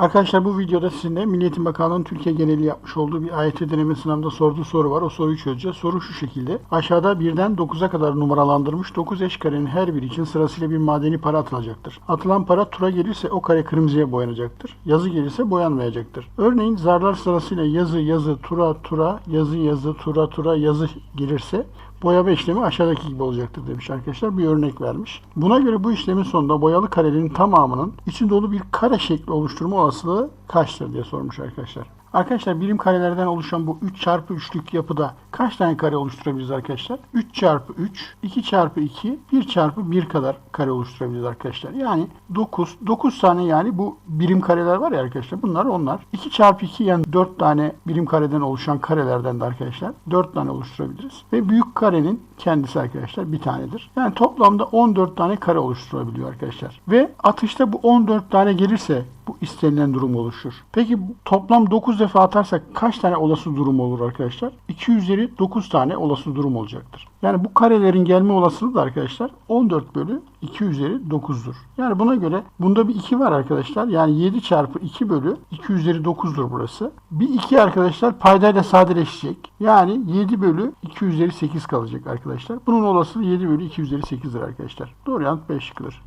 Arkadaşlar bu videoda sizinle Milli Eğitim Bakanlığı'nın Türkiye geneli yapmış olduğu bir AYT deneme sınavında sorduğu soru var. O soruyu çözeceğiz. Soru şu şekilde. Aşağıda birden 9'a kadar numaralandırmış 9 eş karenin her biri için sırasıyla bir madeni para atılacaktır. Atılan para tura gelirse o kare kırmızıya boyanacaktır. Yazı gelirse boyanmayacaktır. Örneğin zarlar sırasıyla yazı yazı tura tura yazı yazı tura tura yazı gelirse boyama işlemi aşağıdaki gibi olacaktır demiş arkadaşlar. Bir örnek vermiş. Buna göre bu işlemin sonunda boyalı karelerin tamamının içi dolu bir kare şekli oluşturma olasılığı kaçtır diye sormuş arkadaşlar. Arkadaşlar birim karelerden oluşan bu 3 çarpı 3'lük yapıda kaç tane kare oluşturabiliriz arkadaşlar? 3 çarpı 3, 2 çarpı 2, 1 çarpı 1 kadar kare oluşturabiliriz arkadaşlar. Yani 9, 9 tane yani bu birim kareler var ya arkadaşlar bunlar onlar. 2 çarpı 2 yani 4 tane birim kareden oluşan karelerden de arkadaşlar 4 tane oluşturabiliriz. Ve büyük karenin kendisi arkadaşlar bir tanedir. Yani toplamda 14 tane kare oluşturabiliyor arkadaşlar. Ve atışta bu 14 tane gelirse bu istenilen durum oluşur. Peki toplam 9 defa atarsak kaç tane olası durum olur arkadaşlar? 2 üzeri 9 tane olası durum olacaktır. Yani bu karelerin gelme olasılığı da arkadaşlar 14 bölü 2 üzeri 9'dur. Yani buna göre bunda bir 2 var arkadaşlar. Yani 7 çarpı 2 bölü 2 üzeri 9'dur burası. Bir 2 arkadaşlar paydayla sadeleşecek. Yani 7 bölü 2 üzeri 8 kalacak arkadaşlar. Bunun olasılığı 7 bölü 2 üzeri 8'dir arkadaşlar. Doğru yanıt B şıkkıdır.